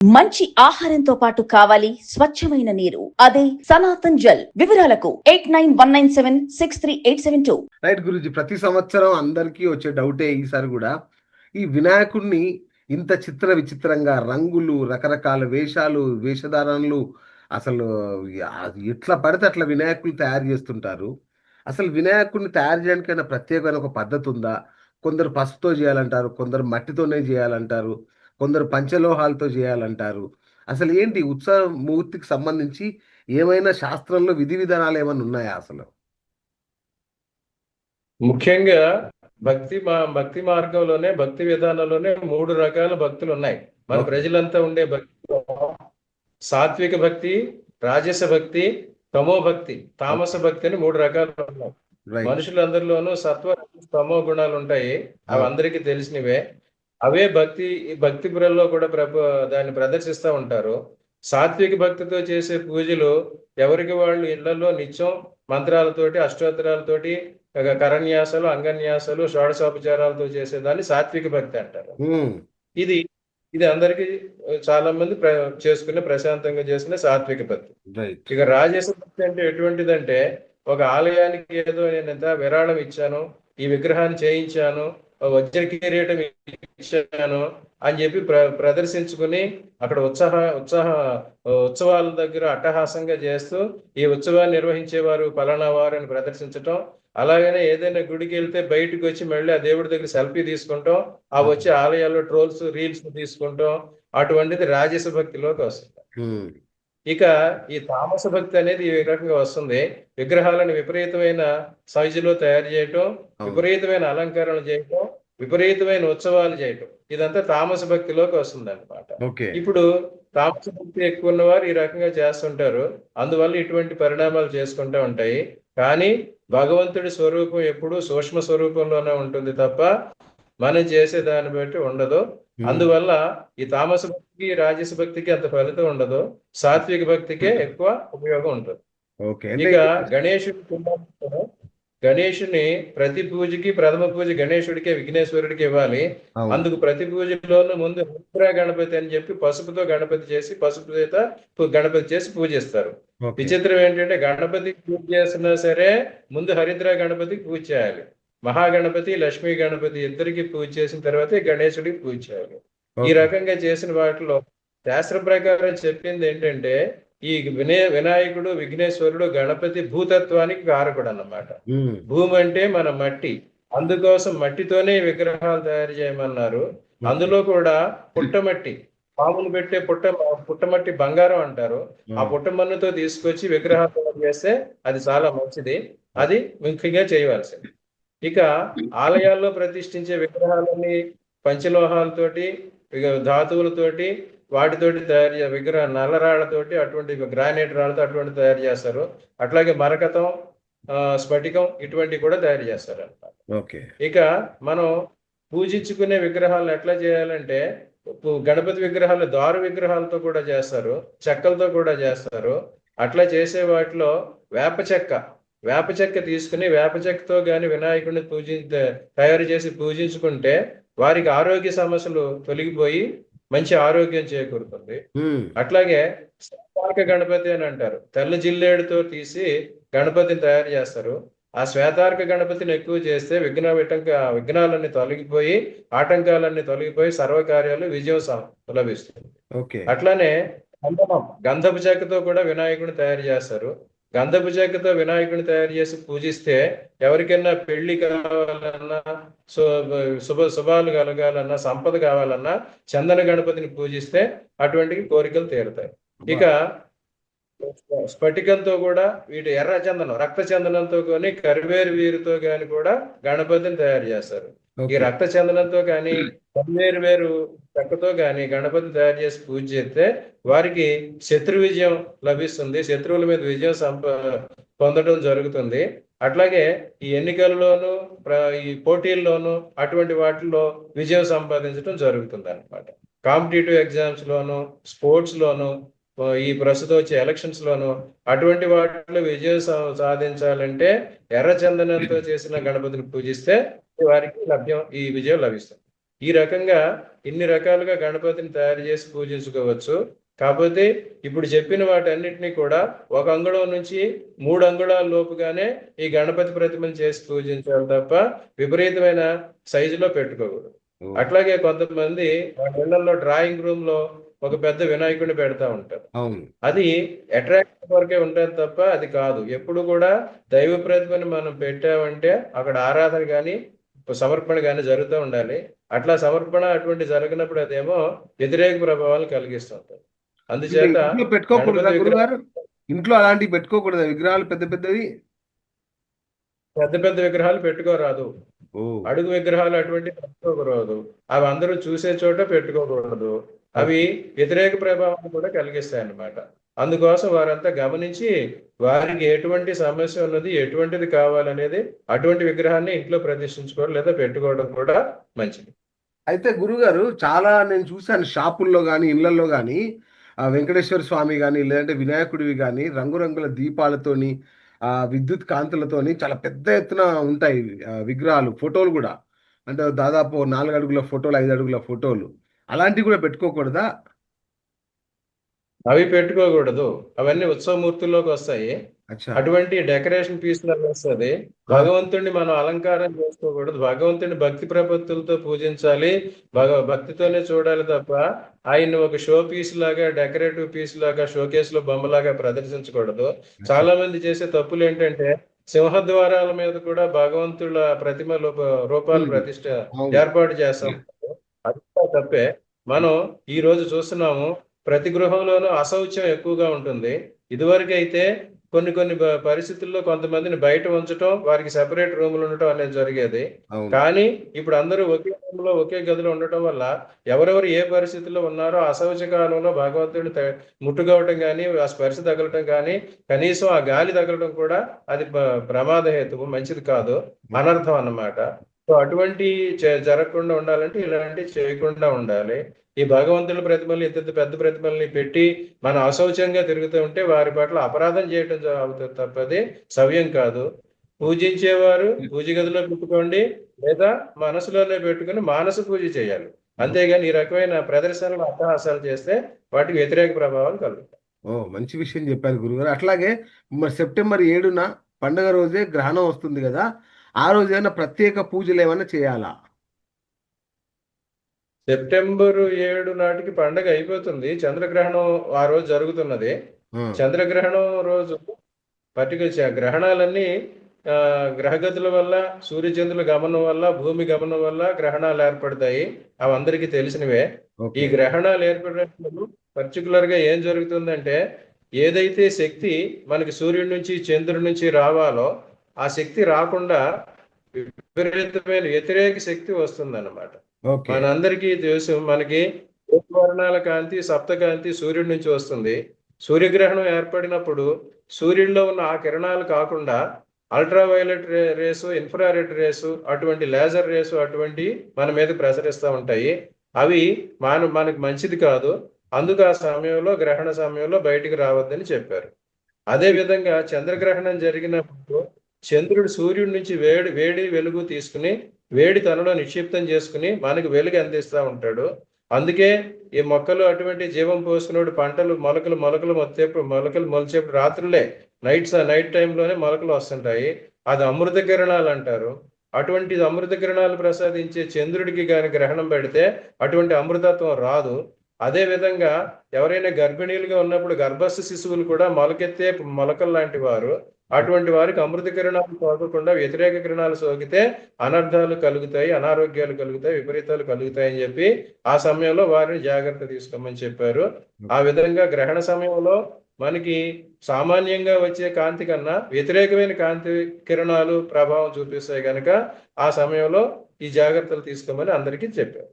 మంచి ఆహారంతో పాటు కావాలి స్వచ్ఛమైన నీరు. అదే సనాతన్ జల్. వివరాలకు eight nine one nine seven six three eight seven two. Right Guruji ప్రతి సంవత్సరం అందరికీ వచ్చే డౌటే ఈసారి కూడా ఈ వినాయకుడిని ఇంత చిత్ర విచిత్రంగా రంగులు రకరకాల వేషాలు వేషధారణలు అసలు ఎట్లా పడితే అట్లా వినాయకులు తయారు చేస్తుంటారు. అసలు వినాయకుడిని తయారు చేయడానికైనా ప్రత్యేకమైన ఒక పద్ధతి ఉందా? కొందరు పసుపుతో చేయాలంటారు కొందరు మట్టితోనే చేయాలంటారు. కొందరు పంచలోహాలతో చేయాలంటారు. అసలు ఏంటి ఉత్సవ మూర్తికి సంబంధించి ఏమైనా శాస్త్రంలో విధి విధానాలు ఏమైనా ఉన్నాయా అసలు? ముఖ్యంగా భక్తి మా భక్తి మార్గంలోనే భక్తి విధానంలోనే మూడు రకాల భక్తులు ఉన్నాయి. మన. ప్రజలంతా ఉండే భక్తి. సాత్విక భక్తి రాజస భక్తి తమో భక్తి తామస భక్తి అని మూడు రకాలు ఉన్నాయి. మనుషులందరిలోనూ సత్వ తమో గుణాలు ఉంటాయి. అవి అందరికీ తెలిసినవే. అవే భక్తి భక్తి పురల్లో కూడా ప్రభు దాన్ని ప్రదర్శిస్తూ ఉంటారు. సాత్విక భక్తితో చేసే పూజలు ఎవరికి వాళ్ళు ఇళ్ళలో నిత్యం మంత్రాలతోటి అష్టోత్తరాలతోటి కరన్యాసాలు అంగన్యాసాలు షోడశోపచారాలతో చేసేదాన్ని సాత్విక భక్తి అంటారు. ఇది ఇది అందరికీ చాలా మంది ప్ర చేసుకునే ప్రశాంతంగా చేసుకునే సాత్విక భక్తి. ఇక రాజస భక్తి అంటే ఎటువంటిదంటే ఒక ఆలయానికి ఏదో నేను ఎంత విరాళం ఇచ్చాను ఈ విగ్రహాన్ని చేయించాను వజ్ర కిరీటం ఇచ్చాను అని చెప్పి ప్ర ప్రదర్శించుకుని అక్కడ ఉత్సాహ ఉత్సాహ ఉత్సవాల దగ్గర అట్టహాసంగా చేస్తూ ఈ ఉత్సవాన్ని నిర్వహించేవారు పలానా వారు అని ప్రదర్శించటం. అలాగనే ఏదైనా గుడికి వెళ్తే బయటకు వచ్చి మళ్ళీ ఆ దేవుడి దగ్గర సెల్ఫీ తీసుకుంటాం. ఆ వచ్చే ఆలయాల్లో ట్రోల్స్ రీల్స్ తీసుకుంటాం. అటువంటిది రాజస భక్తిలోకి వస్తుంది. ఇక ఈ తామస భక్తి అనేది ఈ రకంగా వస్తుంది. విగ్రహాలను విపరీతమైన సైజులో తయారు చేయటం. విపరీతమైన అలంకరణలు చేయటం విపరీతమైన ఉత్సవాలు చేయటం. ఇదంతా తామస భక్తిలోకి వస్తుంది అనమాట ఇప్పుడు తామస భక్తి ఎక్కువ ఉన్నవారు ఈ రకంగా చేస్తుంటారు. అందువల్ల ఇటువంటి పరిణామాలు చేసుకుంటూ ఉంటాయి. కానీ భగవంతుడి స్వరూపం ఎప్పుడు సూక్ష్మ స్వరూపంలోనే ఉంటుంది తప్ప మనం చేసే దాన్ని బట్టి ఉండదు. అందువల్ల ఈ తామస భక్తికి రాజస భక్తికి అంత ఫలితం ఉండదు. సాత్విక భక్తికే ఎక్కువ ఉపయోగం ఉంటుంది. ఇక గణేశుడి గణేశుని ప్రతి పూజకి ప్రథమ పూజ గణేశుడికే విఘ్నేశ్వరుడికి ఇవ్వాలి. అందుకు ప్రతి పూజలోనూ ముందు హరిద్ర గణపతి అని చెప్పి పసుపుతో గణపతి చేసి పసుపు చేత గణపతి చేసి పూజిస్తారు. విచిత్రం ఏంటంటే గణపతికి పూజ చేసినా సరే ముందు హరిద్ర గణపతికి పూజ చేయాలి. మహాగణపతి లక్ష్మీ గణపతి ఇద్దరికి పూజ చేసిన తర్వాతే గణేశుడికి పూజ చేయాలి. ఈ. రకంగా చేసిన వాటిలో శాస్త్ర ప్రకారం చెప్పింది ఏంటంటే ఈ వినయ వినాయకుడు విఘ్నేశ్వరుడు గణపతి భూతత్వానికి కారకుడు అన్నమాట భూమి అంటే మన మట్టి. అందుకోసం మట్టితోనే విగ్రహాలు తయారు చేయమన్నారు. అందులో కూడా పుట్టమట్టి పాములు పెట్టే పుట్ట పుట్టమట్టి బంగారం అంటారు. ఆ పుట్టమన్నుతో తీసుకొచ్చి విగ్రహాలు తయారు చేస్తే అది చాలా మంచిది. అది ముఖ్యంగా చేయవలసింది. ఇక ఆలయాల్లో ప్రతిష్ఠించే విగ్రహాలన్నీ పంచలోహాలతోటి ధాతువులతోటి వాటితోటి తయారు చే విగ్రహ నల్లరాళ్ళతోటి అటువంటి గ్రానైట్ రాళ్ళతో అటువంటి తయారు చేస్తారు. అట్లాగే మరకతం స్ఫటికం ఇటువంటివి కూడా తయారు చేస్తారు ఓకే. ఇక మనం పూజించుకునే విగ్రహాలను ఎట్లా చేయాలంటే గణపతి విగ్రహాలు దారు విగ్రహాలతో కూడా చేస్తారు చెక్కలతో కూడా చేస్తారు. అట్లా చేసే వాటిలో వేప చెక్క వేప చెక్క తీసుకుని వేప చెక్కతో గాని వినాయకుడిని పూజి తయారు చేసి పూజించుకుంటే వారికి ఆరోగ్య సమస్యలు తొలగిపోయి మంచి ఆరోగ్యం చేకూరుతుంది. అట్లాగే శ్వేతార్క గణపతి అని అంటారు. తెల్ల జిల్లేడుతో తీసి గణపతిని తయారు చేస్తారు. ఆ శ్వేతార్క గణపతిని ఎక్కువ చేస్తే విఘ్న విటంక విఘ్నాలన్నీ తొలగిపోయి ఆటంకాలన్నీ తొలగిపోయి సర్వకార్యాలు విజయం లభిస్తుంది. అట్లానే గంధమం గంధపు చెక్కతో కూడా వినాయకుడిని తయారు చేస్తారు. గంధపు చెక్కతో వినాయకుడిని తయారు చేసి పూజిస్తే ఎవరికైనా పెళ్ళి కావాలన్నా శుభ శుభాలు కలగాలన్నా సంపద కావాలన్నా చందన గణపతిని పూజిస్తే అటువంటి కోరికలు తీరుతాయి. ఇక స్ఫటికంతో కూడా వీటి ఎర్ర చందనం రక్త చందనంతో కానీ కరివేరు వీరుతో కానీ కూడా గణపతిని తయారు చేస్తారు. ఈ రక్త చందనంతో కానీ వేరు వేరు చెక్కతో కానీ గణపతి తయారు చేసి పూజ చేస్తే వారికి శత్రు విజయం లభిస్తుంది. శత్రువుల మీద విజయం సంప పొందడం జరుగుతుంది. అట్లాగే ఈ ఎన్నికల్లోనూ ఈ పోటీల్లోనూ అటువంటి వాటిల్లో విజయం సంపాదించడం జరుగుతుంది అనమాట కాంపిటేటివ్ ఎగ్జామ్స్ లోను స్పోర్ట్స్ లోను ఈ ప్రస్తుతం వచ్చే ఎలక్షన్స్ లోను అటువంటి వాటిలో విజయం సా- సాధించాలంటే ఎర్ర చందనంతో చేసిన గణపతిని పూజిస్తే వారికి లభ్యం ఈ విజయం లభిస్తుంది. ఈ రకంగా ఇన్ని రకాలుగా గణపతిని తయారు చేసి పూజించుకోవచ్చు. కాకపోతే ఇప్పుడు చెప్పిన వాటన్నిటిని కూడా ఒక అంగుళం నుంచి మూడు అంగుళాల లోపుగానే ఈ గణపతి ప్రతిమను చేసి పూజించాలి తప్ప విపరీతమైన సైజులో పెట్టుకోకూడదు. అట్లాగే కొంతమంది ఇళ్ళలో డ్రాయింగ్ రూమ్లో ఒక పెద్ద వినాయకుడిని పెడతా ఉంటారు. అది అట్రాక్షన్ వరకే ఉంటుంది తప్ప అది కాదు. ఎప్పుడు కూడా దైవ ప్రతిభని మనం పెట్టామంటే అక్కడ ఆరాధన కానీ సమర్పణ కానీ జరుగుతూ ఉండాలి. అట్లా సమర్పణ అటువంటి జరిగినప్పుడు అదేమో వ్యతిరేక ప్రభావాలు కలిగిస్తుంటాయి అందుచేత ఇంట్లో పెట్టుకోకూడదా ఇంట్లో అలాంటివి పెట్టుకోకూడదా? విగ్రహాలు పెద్ద పెద్దవి? పెద్ద పెద్ద విగ్రహాలు పెట్టుకోరాదు. అడుగు విగ్రహాలు అటువంటి పెట్టుకోకూడదు. అవి అందరూ చూసే చోట పెట్టుకోకూడదు. అవి వ్యతిరేక ప్రభావం కూడా కలిగిస్తాయి అన్నమాట అందుకోసం వారంతా గమనించి వారికి ఎటువంటి సమస్య ఉన్నది ఎటువంటిది కావాలనేది అటువంటి విగ్రహాన్ని ఇంట్లో ప్రతిష్ఠించుకోవడం లేదా పెట్టుకోవడం కూడా మంచిది. అయితే గురుగారు చాలా నేను చూశాను షాపుల్లో కానీ ఇళ్ళలో కానీ వెంకటేశ్వర స్వామి కానీ లేదంటే వినాయకుడివి కానీ రంగురంగుల దీపాలతోని ఆ విద్యుత్ కాంతులతోని చాలా పెద్ద ఎత్తున ఉంటాయి విగ్రహాలు ఫోటోలు కూడా. అంటే దాదాపు నాలుగు అడుగుల ఫోటోలు ఐదు అడుగుల ఫోటోలు. అలాంటివి కూడా పెట్టుకోకూడదా? అవి పెట్టుకోకూడదు. అవన్నీ ఉత్సవమూర్తుల్లోకి వస్తాయి. అటువంటి డెకరేషన్ పీస్ లా వస్తుంది భగవంతుడిని మనం అలంకారం చేసుకోకూడదు. భగవంతుడిని భక్తి ప్రపత్తులతో పూజించాలి. భగ భక్తితోనే చూడాలి తప్ప ఆయన్ని ఒక షో పీస్ లాగా డెకరేటివ్ పీస్ లాగా షోకేస్లో బొమ్మలాగా ప్రదర్శించకూడదు. చాలా మంది చేసే తప్పులు ఏంటంటే సింహద్వారాల మీద కూడా భగవంతుల ప్రతిమ రూపాలు. ప్రతిష్ట ఏర్పాటు చేస్తాం. అది తప్పే. మనం ఈ రోజు చూస్తున్నాము. ప్రతి గృహంలోనూ అశౌచ్యం ఎక్కువగా ఉంటుంది. ఇదివరకు అయితే కొన్ని కొన్ని పరిస్థితుల్లో కొంతమందిని బయట ఉంచటం వారికి సెపరేట్ రూములు ఉండటం అనేది జరిగేది. కానీ ఇప్పుడు అందరూ ఒకే రూమ్లో ఒకే గదిలో ఉండటం వల్ల ఎవరెవరు ఏ పరిస్థితుల్లో ఉన్నారో అశౌచ కాలంలో భగవంతుడిని త- ముట్టుకోవటం కానీ ఆ స్పర్శ తగలటం కానీ కనీసం ఆ గాలి తగలటం కూడా అది ప్రమాద హేతువు మంచిది కాదు. అనర్థం అన్నమాట. సో అటువంటి జరగకుండా ఉండాలంటే ఇలాంటివి చేయకుండా ఉండాలి. ఈ భగవంతుల ప్రతిమలు ఇంత పెద్ద ప్రతిమల్ని పెట్టి మనం అశౌచంగా తిరుగుతూ ఉంటే వారి పట్ల అపరాధం చేయటం అవుతుంది తప్పది. సవ్యం కాదు. పూజించేవారు పూజ గదిలో పెట్టుకోండి. లేదా మనసులోనే పెట్టుకుని మానస పూజ చేయాలి. అంతేగాని ఈ రకమైన ప్రదర్శనలు అట్టహాసాలు చేస్తే వాటికి వ్యతిరేక ప్రభావాలు కలుగుతాయి. ఓ మంచి విషయం చెప్పారు గురుగారు. అట్లాగే మరి సెప్టెంబర్ ఏడున పండగ రోజే గ్రహణం వస్తుంది కదా. ఆ రోజు ఏమైనా ప్రత్యేక పూజలు ఏమైనా చేయాలా? సెప్టెంబర్ ఏడు నాటికి పండగ అయిపోతుంది. చంద్రగ్రహణం ఆ రోజు జరుగుతున్నది. ఆ, చంద్రగ్రహణం రోజు పర్టికులర్ గ్రహణాలన్నీ ఆ, గ్రహగతుల వల్ల సూర్యచంద్రుల గమనం వల్ల భూమి గమనం వల్ల గ్రహణాలు ఏర్పడతాయి. అవి అందరికీ తెలిసినవే. ఈ గ్రహణాలు ఏర్పడినప్పుడు పర్టికులర్గా ఏం జరుగుతుందంటే ఏదైతే శక్తి మనకి సూర్యుడి నుంచి చంద్రుడి నుంచి రావాలో ఆ శక్తి రాకుండా విపరీతమైన వ్యతిరేక శక్తి వస్తుందన్నమాట. మనందరికీ తెలుసు మనకి వర్ణాల కాంతి సప్తకాంతి సూర్యుడి నుంచి వస్తుంది. సూర్యగ్రహణం ఏర్పడినప్పుడు సూర్యుడిలో ఉన్న ఆ కిరణాలు కాకుండా ultraviolet ray rays infrared rays అటువంటి లేజర్ రేసు అటువంటి మన మీద ప్రసరిస్తూ ఉంటాయి. అవి మన మనకు మంచిది కాదు. అందుకు ఆ సమయంలో గ్రహణ సమయంలో బయటికి రావద్దని చెప్పారు. అదే విధంగా చంద్రగ్రహణం జరిగినప్పుడు చంద్రుడు సూర్యుడి నుంచి వేడి వేడి వెలుగు తీసుకుని వేడి తనలో నిక్షిప్తం చేసుకుని మనకు వెలుగు అందిస్తూ ఉంటాడు. అందుకే ఈ మొక్కలు అటువంటి జీవం పోసుకున్నాడు పంటలు మొలకలు మొలకలు మొత్తేప్పుడు మొలకలు మొలిచేప్పుడు రాత్రులే నైట్స్ నైట్ టైంలోనే మొలకలు వస్తుంటాయి. అది అమృత కిరణాలు అంటారు. అటువంటి అమృత కిరణాలు ప్రసాదించే చంద్రుడికి కానీ గ్రహణం పెడితే అటువంటి అమృతత్వం రాదు. అదే విధంగా ఎవరైనా గర్భిణీలుగా ఉన్నప్పుడు గర్భస్థ శిశువులు కూడా మొలకెత్తే మొలకలు లాంటి వారు అటువంటి వారికి అమృత కిరణాలు సోకకుండా వ్యతిరేక కిరణాలు సోకితే అనర్థాలు కలుగుతాయి అనారోగ్యాలు కలుగుతాయి విపరీతాలు కలుగుతాయని చెప్పి ఆ సమయంలో వారిని జాగ్రత్త తీసుకోమని చెప్పారు. ఆ విధంగా గ్రహణ సమయంలో మనకి సామాన్యంగా వచ్చే కాంతి కన్నా వ్యతిరేకమైన కాంతి కిరణాలు ప్రభావం చూపిస్తాయి కనుక ఆ సమయంలో ఈ జాగ్రత్తలు తీసుకోమని అందరికీ చెప్పారు.